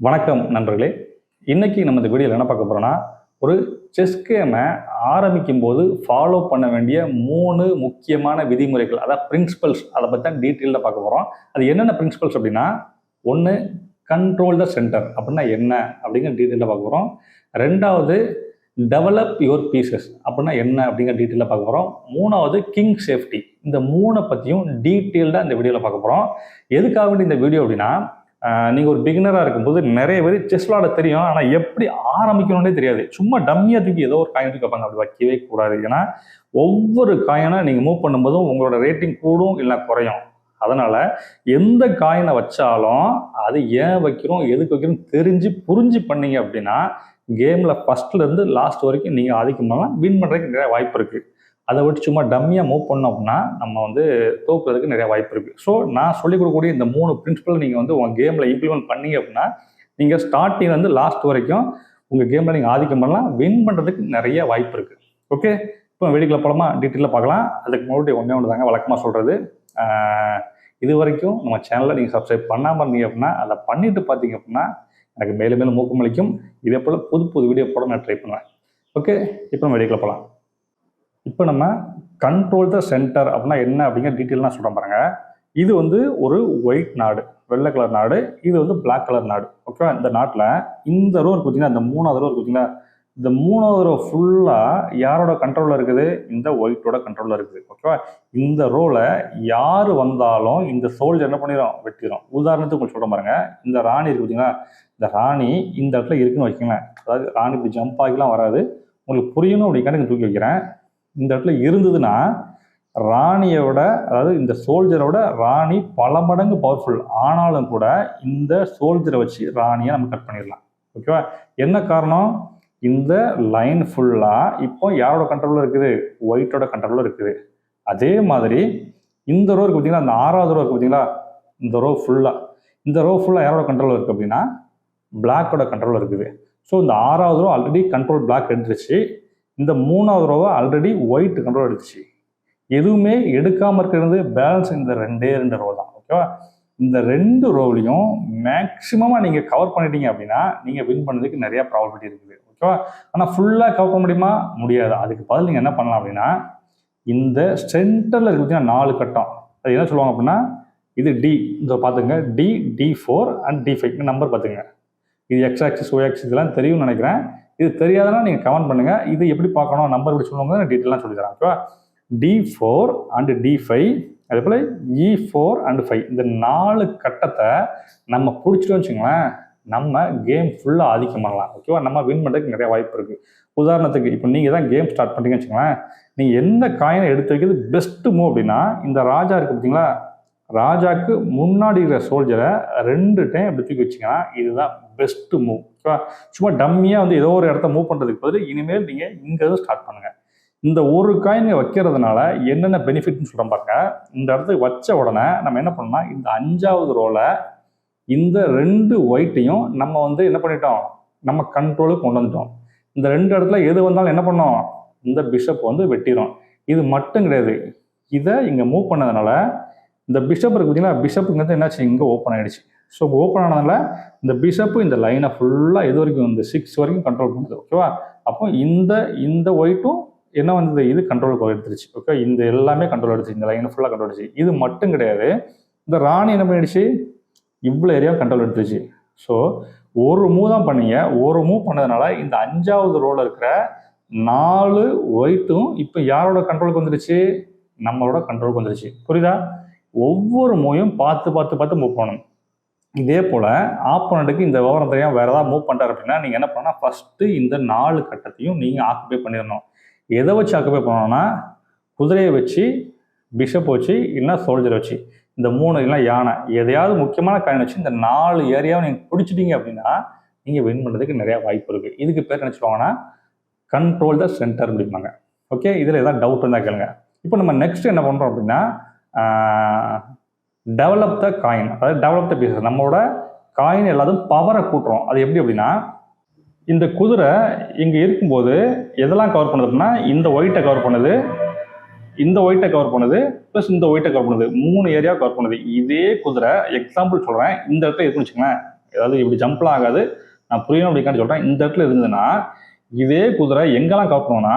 வணக்கம் நண்பர்களே. இன்னைக்கு நம்ம இந்த வீடியோவில் என்ன பார்க்க போறோம்னா ஒரு செஸ் கேமை ஆரம்பிக்கும் போது ஃபாலோ பண்ண வேண்டிய மூணு முக்கியமான விதிமுறைகள் அதாவது பிரின்சிபல்ஸ் அதை பற்றி தான் டீட்டெயிலில் பார்க்க போகிறோம் அது என்னென்ன பிரின்சிபல்ஸ் அப்படின்னா ஒன்று கண்ட்ரோல் த சென்டர் அப்படின்னா என்ன அப்படிங்கிற டீட்டெயிலில் பார்க்க போகிறோம் ரெண்டாவது டெவலப் யுவர் பீசஸ் அப்படின்னா என்ன அப்படிங்கிற டீட்டெயிலில் பார்க்க போகிறோம் மூணாவது கிங் சேஃப்டி இந்த மூணை பற்றியும் டீட்டெயில்டாக இந்த வீடியோவில் பார்க்க போகிறோம் எதுக்காக வேண்டி இந்த வீடியோ அப்படின்னா நீங்கள் ஒரு பிகினராக இருக்கும்போது நிறைய பேர் செஸ் விளாட தெரியும். ஆனால் எப்படி ஆரம்பிக்கணும்னே தெரியாது. சும்மா டம்மியாக தூக்கி ஏதோ ஒரு காயின் தூக்கி வைப்பாங்க. அப்படி வைக்கவே கூடாது. ஏன்னா ஒவ்வொரு காயினை நீங்கள் மூவ் பண்ணும்போதும் உங்களோட ரேட்டிங் கூடும் இல்லை குறையும். அதனால் எந்த காயினை வச்சாலும் அது ஏன் வைக்கிறோம் எதுக்கு வைக்கிறோம் தெரிஞ்சு புரிஞ்சு பண்ணீங்க அப்படின்னா கேமில் ஃபஸ்ட்லேருந்து லாஸ்ட் வரைக்கும் நீங்கள் ஆதிக்கம் வின் பண்ணுறதுக்கு நிறைய வாய்ப்பு இருக்குது அதை விட்டு சும்மா டம்மியாக மூவ் பண்ணோம் அப்படின்னா நம்ம வந்து தோக்குறதுக்கு நிறைய வாய்ப்பு இருக்குது ஸோ நான் சொல்லிக் கொடுக்கக்கூடிய இந்த மூணு பிரின்சிபல் நீங்கள் வந்து உங்கள் கேமில் இம்ப்ளிமெண்ட் பண்ணீங்க அப்படின்னா நீங்கள் ஸ்டார்டிங் வந்து லாஸ்ட் வரைக்கும் உங்கள் கேமில் நீங்கள் ஆதிக்கம் பண்ணலாம். வின் பண்ணுறதுக்கு நிறைய வாய்ப்பு இருக்குது ஓகே இப்போ வெடிக்கல படமா டீட்டெயிலாக பார்க்கலாம். அதுக்கு முன்னாடி ஒன்றே ஒன்று தாங்க வழக்கமாக சொல்கிறது இது வரைக்கும் நம்ம சேனலில் நீங்கள் சப்ஸ்கிரைப் பண்ணாமல் இருந்தீங்க அப்படின்னா அதை பண்ணிட்டு பார்த்தீங்க அப்படின்னா எனக்கு மேலும் மேலும் ஊக்கமளிக்கும். இதே போல் புது புது வீடியோ போட நான் ட்ரை பண்ணுவேன். ஓகே இப்போ நம்ம வெடிக்கல போகலாம் இப்போ நம்ம கண்ட்ரோல் த சென்டர் அப்படின்னா என்ன அப்படிங்கிற டீட்டெயில் நான் சொல்கிறேன் பாருங்க. இது வந்து ஒரு ஒயிட் நாடு வெள்ளை கலர் நாடு இது வந்து பிளாக் கலர் நாடு. ஓகேவா இந்த நாட்டில் இந்த ரோ இருக்கு பார்த்தீங்கன்னா இந்த மூணாவது ரோ இருக்கு இந்த மூணாவது ரோ ஃபுல்லாக யாரோட கண்ட்ரோலில் இருக்குது? இந்த ஒயிட்டோட கண்ட்ரோலில் இருக்குது. ஓகேவா இந்த ரோவில் யார் வந்தாலும் இந்த சோல்ஜர் என்ன பண்ணிடும் வெட்டிடும் உதாரணத்துக்கு உங்களுக்கு சொல்கிறேன் பாருங்க. இந்த ராணி இருக்கு பார்த்தீங்கன்னா இந்த ராணி இந்த இடத்துல இருக்குன்னு வைக்கங்களேன் அதாவது ராணி இப்படி ஜம்ப் ஆகிலாம் வராது. உங்களுக்கு புரியணும் அப்படிங்காண்டி தூக்கி வைக்கிறேன். இந்த இடத்துல இருந்ததுன்னா ராணியோட அதாவது இந்த சோல்ஜரோட ராணி பல மடங்கு பவர்ஃபுல் ஆனாலும் கூட இந்த சோல்ஜரை வச்சு ராணியை நம்ம கட் பண்ணிடலாம். ஓகேவா என்ன காரணம்? இந்த லைன் ஃபுல்லாக இப்போ யாரோட கண்ட்ரோலில் இருக்குது? ஒயிட்டோட கண்ட்ரோலில் இருக்குது. அதே மாதிரி இந்த ரோ இருக்கு பார்த்தீங்களா? அந்த ஆறாவது ரோ இருக்கு பார்த்தீங்களா? இந்த ரோ ஃபுல்லாக இந்த ரோ ஃபுல்லாக யாரோட கண்ட்ரோலில் இருக்குது அப்படின்னா பிளாக்கோட கண்ட்ரோலில் இருக்குது. ஸோ இந்த ஆறாவது ரோ ஆல்ரெடி கண்ட்ரோல் பிளாக் எடுத்துருச்சு. இந்த மூணாவது ரோவை ஆல்ரெடி ஒயிட் கண்ட்ரோல் எடுத்துச்சு எதுவுமே எடுக்காமல் இருக்கிறது பேலன்ஸ் இந்த ரெண்டே ரெண்டு ரோ தான். ஓகேவா இந்த ரெண்டு ரோவிலையும் மேக்ஸிமமாக நீங்கள் கவர் பண்ணிட்டீங்க அப்படின்னா நீங்கள் வின் பண்ணதுக்கு நிறையா ப்ராபபிலிட்டி இருக்குது. ஓகேவா ஆனால் ஃபுல்லாக கவர் பண்ண முடியுமா? முடியாது. அதுக்கு பதில் நீங்கள் என்ன பண்ணலாம் அப்படின்னா இந்த சென்டரில் இருக்கு நாலு கட்டம். அது என்ன சொல்லுவாங்க அப்படின்னா இது டி இந்த பார்த்துங்க D D four and D five number பார்த்துங்க இது எக்ஸ் ஆக்சிஸ் ஓ ஆக்சிஸ் இதெல்லாம் தெரியும்னு நினைக்கிறேன். இது தெரியாதனா நீங்கள் கமெண்ட் பண்ணுங்க. இது எப்படி பார்க்கணும்? நம்பர் எப்படி சொல்லுவாங்க நான் டீட்டெயிலாக சொல்லித்தரேன். ஓகேவா D four and D five அதே போல் இ ஃபோர் அண்டு ஃபைவ் இந்த நாலு கட்டத்தை நம்ம பிடிச்சிட்டோம் வச்சுங்களேன் நம்ம கேம் ஃபுல்லாக ஆதிக்கம் பண்ணலாம். ஓகேவா நம்ம வின் பண்ணுறதுக்கு நிறைய வாய்ப்பு இருக்குது உதாரணத்துக்கு இப்போ நீங்கள் தான் கேம் ஸ்டார்ட் பண்ணுறீங்கன்னு வச்சுங்களேன் நீங்கள் எந்த காயினை எடுத்து வைக்கிறது பெஸ்ட்டு மூவ் அப்படின்னா இந்த ராஜா இருக்குது பார்த்தீங்களா ராஜாக்கு முன்னாடி இருக்கிற சோல்ஜரை ரெண்டு டைம் இப்படி தூக்கி வச்சிங்கன்னா இதுதான் பெஸ்ட்டு மூவ் ஓகேவா சும்மா டம்மியாக வந்து ஏதோ ஒரு இடத்த மூவ் பண்ணுறதுக்கு பதில் இனிமேல் நீங்கள் இங்கே ஸ்டார்ட் பண்ணுங்கள் இந்த ஒரு காயின் வைக்கிறதுனால என்னென்ன பெனிஃபிட்னு சொல்கிறோம் பாருங்க. இந்த இடத்துக்கு வச்ச உடனே நம்ம என்ன பண்ணோம்னா இந்த அஞ்சாவது ரோலை இந்த ரெண்டு ஒயிட்டையும் நம்ம வந்து என்ன பண்ணிட்டோம்? நம்ம கண்ட்ரோலுக்கு கொண்டு வந்துட்டோம். இந்த ரெண்டு இடத்துல எது வந்தாலும் என்ன பண்ணோம்? இந்த பிஷப் வந்து வெட்டிடும் இது மட்டும் கிடையாது. இதை இங்கே மூவ் பண்ணதுனால இந்த பிஷப் இருக்கு பார்த்தீங்கன்னா பிஷப்புங்கிறது என்னாச்சு? இங்கே ஓப்பன் ஆகிடுச்சு ஸோ ஓப்பன் ஆனதுனால இந்த பிஷப்பு இந்த லைனை ஃபுல்லாக இது வரைக்கும் இந்த சிக்ஸ் வரைக்கும் கண்ட்ரோல் பண்ணுது ஓகேவா அப்போ இந்த இந்த ஒயிட்டும் என்ன வந்தது? இது கண்ட்ரோலுக்கு எடுத்துருச்சு ஓகே இந்த எல்லாமே கண்ட்ரோல் எடுத்துச்சு இந்த லைனை ஃபுல்லாக கண்ட்ரோல் எடுத்துச்சு. இது மட்டும் கிடையாது. இந்த ராணி என்ன பண்ணிடுச்சு? இவ்வளோ ஏரியா கண்ட்ரோல் எடுத்துருச்சு. ஸோ ஒரு மூவ் தான் பண்ணீங்க. ஒரு மூவ் பண்ணதுனால இந்த அஞ்சாவது ரோல இருக்கிற நாலு ஒயிட்டும் இப்போ யாரோட கண்ட்ரோலுக்கு வந்துடுச்சு? நம்மளோட கண்ட்ரோலுக்கு வந்துடுச்சு. புரியுதா? ஒவ்வொரு மூவையும் பார்த்து பார்த்து பார்த்து மூவ் பண்ணணும். இதே போல் ஆப்போனண்ட்டுக்கு இந்த விவரம் தெரியாமல் வேறு ஏதாவது மூவ் பண்ணிட்டார் அப்படின்னா நீங்கள் என்ன பண்ணால் ஃபஸ்ட்டு இந்த நாலு கட்டத்தையும் நீங்கள் ஆக்குபை பண்ணிடணும். எதை வச்சு ஆக்குபை பண்ணணும்னா குதிரையை வச்சு பிஷப் வச்சு இல்லைன்னா சோல்ஜர் வச்சு. இந்த மூணு இல்லைன்னா யானை. எதையாவது முக்கியமான காயின் வச்சு இந்த நாலு ஏரியாவை நீங்கள் பிடிச்சிட்டீங்க அப்படின்னா நீங்கள் வின் பண்ணுறதுக்கு நிறையா வாய்ப்பு இருக்குது இதுக்கு பேர் என்ன கண்ட்ரோல் த சென்டர் அப்படிம்பாங்க ஓகே இதில் எதாவது டவுட் இருந்தால் கேளுங்க. இப்போ நம்ம நெக்ஸ்ட் என்ன பண்ணுறோம் அப்படின்னா டெவலப் த காயின் அதாவது டெவலப் த பீசஸ் நம்மளோட காயின் எல்லாத்தையும் பவரை கூட்டுறோம். அது எப்படி அப்படின்னா இந்த குதிரை இங்கே இருக்கும்போது எதெல்லாம் கவர் பண்ணுது அப்படின்னா இந்த ஒயிட்டை கவர் பண்ணுது இந்த ஒயிட்டை கவர் பண்ணுது ப்ளஸ் இந்த ஒயிட்டை கவர் பண்ணுது. மூணு ஏரியா கவர் பண்ணுது. இதே குதிரை எக்ஸாம்பிள் சொல்கிறேன் இந்த இடத்துல இருக்குன்னு வச்சுக்கோங்களேன். ஏதாவது இப்படி ஜம்ப்லாம் ஆகாது. நான் புரியணும் அப்படிக்கான்னு சொல்கிறேன் இந்த இடத்துல இருந்ததுன்னா இதே குதிரை எங்கெல்லாம் கவர் பண்ணோம்னா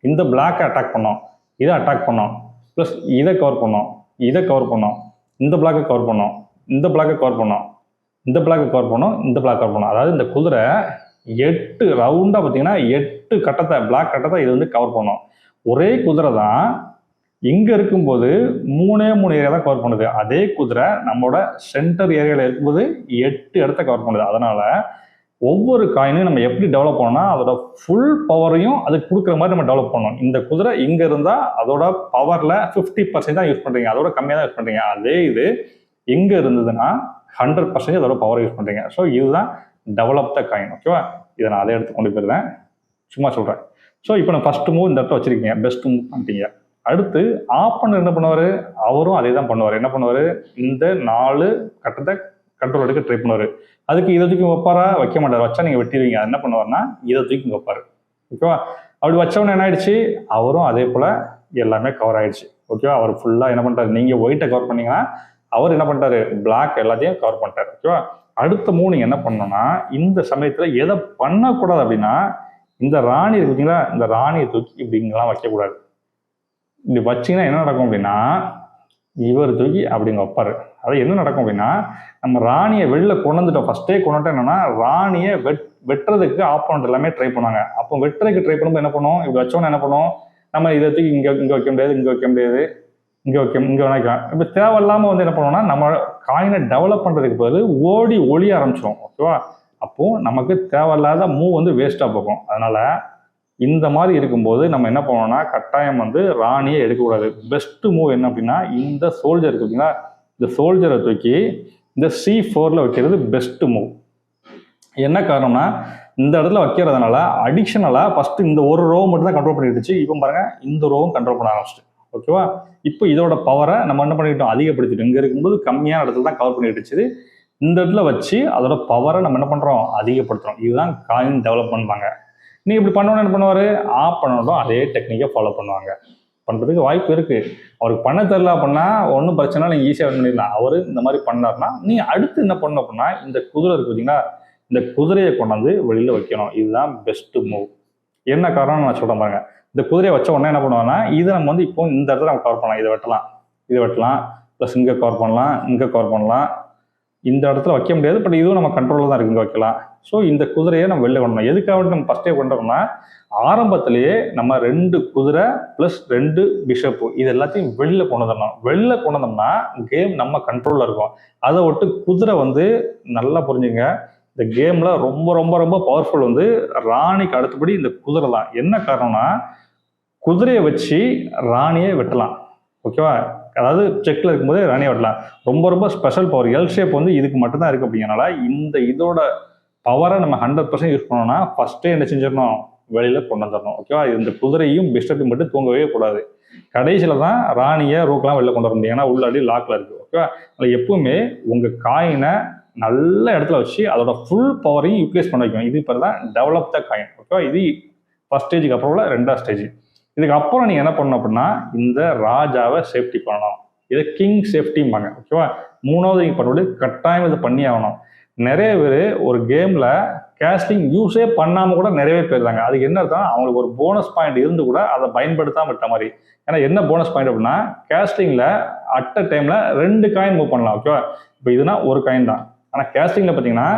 இந்த பிளாக்கை அட்டாக் பண்ணோம். இதை அட்டாக் பண்ணோம். ப்ளஸ் இதை கவர் பண்ணோம். இதை கவர் பண்ணோம். இந்த பிளாக்கை கவர் பண்ணோம் இந்த பிளாக்கை கவர் பண்ணோம் இந்த பிளாக்கை கவர் பண்ணோம் இந்த பிளாக் கவர் பண்ணோம். அதாவது இந்த குதிரை எட்டு ரவுண்டாக பார்த்தீங்கன்னா எட்டு கட்டத்தை பிளாக் கட்டத்தை இது வந்து கவர் பண்ணோம். ஒரே குதிரை தான் இங்கே இருக்கும்போது மூணே மூணு ஏரியா தான் கவர் பண்ணுது. அதே குதிரை நம்மளோட சென்டர் ஏரியாவில் இருக்கும்போது எட்டு இடத்த கவர் பண்ணுது. அதனால் ஒவ்வொரு காயினும் நம்ம எப்படி டெவலப் பண்ணோம்னா அதோட ஃபுல் பவரையும் அதுக்கு கொடுக்குற மாதிரி நம்ம டெவலப் பண்ணணும். இந்த குதிரை இங்கே இருந்தால் அதோட பவரில் ஃபிஃப்டி பர்சன்ட் தான் யூஸ் பண்ணுறீங்க அதோட கம்மியாக தான் யூஸ் பண்ணுறீங்க அதே இது இங்கே இருந்ததுன்னா ஹண்ட்ரட் பர்சன்டேஜ் அதோட பவர் யூஸ் பண்ணுறீங்க ஸோ இதுதான் டெவலப் த காயின் ஓகேவா இதை நான் அதே எடுத்து கொண்டு போயிருந்தேன் சும்மா சொல்கிறேன் ஸோ இப்போ நான் ஃபஸ்ட்டு மூவ் இந்த இடத்துல வச்சிருக்கீங்க. பெஸ்ட் மூவ் பண்ணிட்டீங்க. அடுத்து ஆப்பனர் என்ன பண்ணுவார்? அவரும் அதே தான் பண்ணுவார். என்ன பண்ணுவார்? இந்த நாலு கட்டத்தை கண்ட்ரோல் எடுக்க ட்ரை பண்ணுவார். அதுக்கு இதை தூக்கி வைப்பாரா? வைக்க மாட்டார். வச்சா நீங்கள் வெட்டிடுவீங்க. என்ன பண்ணுவார்னா இதை தூக்கி வைப்பார். ஓகேவா அப்படி வச்சவொடனே என்ன ஆயிடுச்சு? அவரும் அதே போல் எல்லாமே கவர் ஆயிடுச்சு. ஓகேவா அவர் ஃபுல்லாக என்ன பண்ணுறாரு நீங்கள் ஒயிட்டை கவர் பண்ணீங்கன்னா அவர் என்ன பண்ணுறாரு பிளாக் எல்லாத்தையும் கவர் பண்ணிட்டார். ஓகேவா அடுத்த மூணு நீங்கள் என்ன பண்ணணும்னா இந்த சமயத்தில் எதை பண்ணக்கூடாது அப்படின்னா இந்த ராணி இருக்குங்களா இந்த ராணியை தூக்கி இப்படிங்கெல்லாம் வைக்கக்கூடாது. இப்படி வச்சிங்கன்னா என்ன நடக்கும் அப்படின்னா இவர் தூக்கி அப்படிங்க வைப்பார். அது என்ன நடக்கும் அப்படின்னா நம்ம ராணியை வெளில கொண்டு வந்துட்டோம். ஃபர்ஸ்டே கொண்டு வந்துட்டோம் என்னன்னா ராணியை வெட் வெட்டுறதுக்கு ஆப்போனண்ட் எல்லாமே ட்ரை பண்ணுவாங்க. அப்போ வெட்டுறதுக்கு ட்ரை பண்ணும்போது என்ன பண்ணுவோம் இப்படி வச்சோன்னா என்ன பண்ணுவோம் நம்ம இதை தூக்கி இங்கே இங்கே வைக்க முடியாது இங்கே வைக்க முடியாது இங்கே வைக்க இங்கே வைக்கலாம். இப்போ தேவையில்லாமல் வந்து என்ன பண்ணுவோம்னா நம்ம காயினை டெவலப் பண்ணுறதுக்கு பதில் ஓடி ஒளிய ஆரம்பிச்சிடும் ஓகேவா அப்போது நமக்கு தேவையில்லாத மூவ் வந்து வேஸ்ட்டாக போகும். அதனால் இந்த மாதிரி இருக்கும்போது நம்ம என்ன பண்ணோம்னா கட்டாயம் வந்து ராணியை எடுக்கக்கூடாது. பெஸ்ட் மூவ் என்ன அப்படின்னா இந்த சோல்ஜர் இருக்கு பார்த்தீங்களா இந்த சோல்ஜரை தூக்கி இந்த சி ஃபோரில் வைக்கிறது பெஸ்ட் மூவ் என்ன காரணம்னா இந்த இடத்துல வைக்கிறதுனால அடிஷனலாக ஃபஸ்ட்டு இந்த ஒரு ரோ மட்டும் தான் கண்ட்ரோல் பண்ணிடுச்சு. இப்போ பாருங்கள் இந்த ரோவும் கண்ட்ரோல் பண்ண ஆரம்பிச்சிட்டு. ஓகேவா இப்போ இதோட பவரை நம்ம என்ன பண்ணிக்கிட்டோம்? அதிகப்படுத்திட்டோம். இங்கே இருக்கும்போது கம்மியான இடத்துல தான் கவர் பண்ணிடுச்சு. இந்த இடத்துல வச்சு அதோட பவரை நம்ம என்ன பண்ணுறோம் அதிகப்படுத்துகிறோம் இதுதான் காயின் டெவலப் பண்ணுவாங்க நீ இப்படி பண்ணோன்னு என்ன பண்ணுவார்? ஆஃப் பண்ணணும். அதே டெக்னிக்கை ஃபாலோ பண்ணுவாங்க. பண்ணுறதுக்கு வாய்ப்பு இருக்குது அவருக்கு பண்ண தெரில அப்படின்னா ஒன்றும் பிரச்சனை நீங்கள் ஈஸியாக பண்ணிடலாம். அவர் இந்த மாதிரி பண்ணார்னா நீ அடுத்து என்ன பண்ணணும் அப்படின்னா இந்த குதிரை இருக்கு பார்த்தீங்கன்னா இந்த குதிரையை கொண்டாந்து வெளியில் வைக்கணும். இதுதான் பெஸ்ட்டு மூவ் என்ன காரணம் நான் சொல்கிறேன் பாருங்க. இந்த குதிரையை வச்ச உடனே என்ன பண்ணுவாங்கன்னா இதை நம்ம வந்து இப்போ இந்த இடத்துல நம்ம கவர் பண்ணலாம். இதை வெட்டலாம். இதை வெட்டலாம். ப்ளஸ் இங்கே கவர் பண்ணலாம். இங்கே கவர் பண்ணலாம். இந்த இடத்துல வைக்க முடியாது பட் இதுவும் நம்ம கண்ட்ரோலில் தான் இருக்குங்க வைக்கலாம். ஸோ இந்த குதிரையை நம்ம வெளில கொண்டு வரணும். எதுக்காக நம்ம ஃபஸ்ட்டே கொண்டோம்னா ஆரம்பத்திலேயே நம்ம ரெண்டு குதிரை ப்ளஸ் ரெண்டு பிஷப்பு இது எல்லாத்தையும் வெளியில் கொண்டு வந்துடணும். வெளில கொண்டு வந்தோம்னா கேம் நம்ம கண்ட்ரோலில் இருக்கும். அதை விட்டு குதிரை வந்து நல்லா புரிஞ்சுங்க. இந்த கேமில் ரொம்ப ரொம்ப ரொம்ப பவர்ஃபுல் வந்து ராணிக்கு அடுத்தபடி இந்த குதிரை தான். என்ன காரணம்னா குதிரையை வச்சு ராணியை வெட்டலாம். ஓகேவா அதாவது செக்கில் இருக்கும்போதே ராணியை வெட்டலாம். ரொம்ப ரொம்ப ஸ்பெஷல் பவர் எல் ஷேப் வந்து இதுக்கு மட்டும்தான் இருக்குது அப்படிங்கிறனால இந்த இதோட பவரை நம்ம ஹண்ட்ரட் பர்சன்ட் யூஸ் பண்ணோம்னா ஃபஸ்ட்டே என்ன செஞ்சிடணும்? வெளியில் கொண்டு வந்துடணும். ஓகேவா இந்த குதிரையும் பிஸ்டத்தையும் மட்டும் தூங்கவே கூடாது. கடைசியில் தான் ராணியை ரூக்கெலாம் வெளில கொண்டு வர முடியும். ஏன்னா உள்ளாடி லாக்கில் இருக்குது ஓகேவா அதில் எப்பவுமே உங்கள் காயினை நல்ல இடத்துல வச்சு அதோட ஃபுல் பவரையும் யூட்டிலைஸ் பண்ண வைக்கணும். இது இப்போ தான் டெவலப் த காயின் ஓகேவா இது ஃபர்ஸ்ட் ஸ்டேஜுக்கு அப்புறம் உள்ள ரெண்டாவது ஸ்டேஜ் இதுக்கு அப்புறம் நீங்கள் என்ன பண்ணணும் அப்படின்னா இந்த ராஜாவை சேஃப்டி பண்ணணும். இதை கிங் சேஃப்டிம்பாங்க ஓகேவா மூணாவது நீங்கள் பண்ணும்போது கட்டாயம் இதை பண்ணி ஆகணும். நிறைய பேர் ஒரு கேமில் கேஸ்டிங் யூஸே பண்ணாமல் கூட நிறையவே போயிருந்தாங்க. அதுக்கு என்ன அர்த்தம் அவங்களுக்கு ஒரு போனஸ் பாயிண்ட் இருந்து கூட அதை பயன்படுத்தாம விட்ட மாதிரி. ஏன்னா என்ன போனஸ் பாயிண்ட் அப்படின்னா கேஸ்டிங்கில் அட் அ டைமில் ரெண்டு காயின் மூவ் பண்ணலாம் ஓகேவா இப்போ இதுனா ஒரு காயின் தான். ஆனால் கேஸ்டிங்கில் பார்த்தீங்கன்னா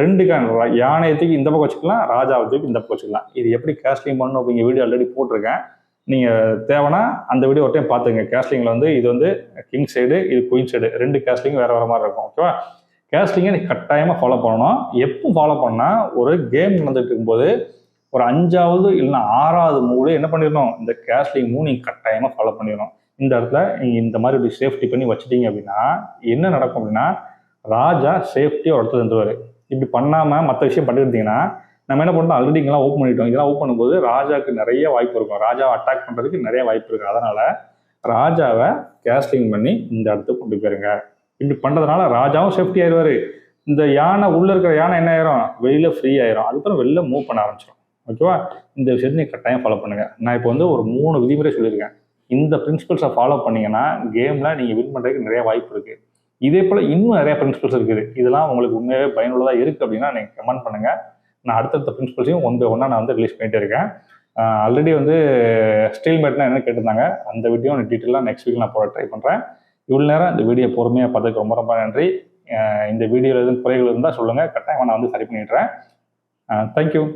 ரெண்டு காயின் யானையை தூக்கி இந்த பக்கம் வச்சுக்கலாம் ராஜாவை தூக்கி இந்த பக்கம் வச்சுக்கலாம். இது எப்படி கேஸ்டிங் பண்ணணும் அப்படிங்கிற வீடியோ ஆல்ரெடி போட்டிருக்கேன். நீங்கள் தேவைன்னா அந்த வீடியோ ஒரு டைம் பார்த்துங்க கேஸ்டிங்கில் வந்து இது வந்து கிங் சைடு இது குயின் சைடு ரெண்டு கேஸ்டிங் வேறு வேறு மாதிரி இருக்கும். ஓகேவா கேஸ்டிங்கை நீ கட்டாயமாக ஃபாலோ பண்ணணும். எப்போ ஃபாலோ பண்ணால் ஒரு கேம் நடந்துட்டு இருக்கும்போது ஒரு அஞ்சாவது இல்லைன்னா ஆறாவது மூணு என்ன பண்ணிடணும்? இந்த கேஸ்டிங் மூணு நீங்கள் கட்டாயமாக ஃபாலோ பண்ணிடணும். இந்த இடத்துல நீங்கள் இந்த மாதிரி ஒரு சேஃப்டி பண்ணி வச்சிட்டீங்க அப்படின்னா என்ன நடக்கும் அப்படின்னா ராஜா சேஃப்டியாக ஒருத்தர் இடத்துல இருந்துருவார் இப்படி பண்ணாமல் மற்ற விஷயம் பண்ணிருந்தீங்கன்னா நம்ம என்ன பண்ணோம் ஆல்ரெடி இங்கெல்லாம் ஓப்பன் பண்ணிட்டோம். இதெல்லாம் ஓப்பன் பண்ணும்போது ராஜாவுக்கு நிறைய வாய்ப்பு இருக்கும். ராஜாவை அட்டாக் பண்ணுறதுக்கு நிறைய வாய்ப்பு இருக்குது அதனால் ராஜாவை கேஸ்டிங் பண்ணி இந்த இடத்துக்கு கொண்டு போயிருங்க. இப்படி பண்ணுறதுனால ராஜாவும் சேஃப்டி ஆயிடுவார். இந்த யானை உள்ளே இருக்கிற யானை என்ன ஆயிரும்? வெளியில் ஃப்ரீ ஆயிரும். அதுக்கப்புறம் வெளில மூவ் பண்ண ஆரம்பிச்சிடும் ஓகேவா இந்த விஷயத்தை நீங்கள் கட்டாயம் ஃபாலோ பண்ணுங்கள் நான் இப்போ வந்து ஒரு மூணு விதிமுறை சொல்லியிருக்கேன். இந்த பிரின்சிபல்ஸை ஃபாலோ பண்ணிங்கன்னா கேமில் நீங்கள் வின் பண்ணுறதுக்கு நிறைய வாய்ப்பு இருக்குது இதே போல் இன்னும் நிறைய பிரின்சிபல்ஸ் இருக்குது. இதெல்லாம் உங்களுக்கு உண்மையாகவே பயனுள்ளதாக இருக்குது அப்படின்னா நீங்கள் கமெண்ட் பண்ணுங்கள் நான் அடுத்தடுத்த பிரின்சிபல்ஸையும் ஒன் பை ஒன்னாக நான் வந்து ரிலீஸ் பண்ணிட்டு இருக்கேன். ஆல்ரெடி வந்து ஸ்டீல் மேட்னா என்ன கேட்டிருந்தாங்க. அந்த வீடியோ டீட்டெயிலாக நெக்ஸ்ட் வீக் நான் போட ட்ரை பண்ணுறேன் இவ்வளோ நேரம் இந்த வீடியோ பொறுமையாக பார்த்ததுக்கு ரொம்ப ரொம்ப நன்றி. இந்த வீடியோவில் எதுவும் குறைகள் இருந்தால் சொல்லுங்கள் கட்டாயமாக நான் வந்து சரி பண்ணிடுறேன். தேங்க்யூ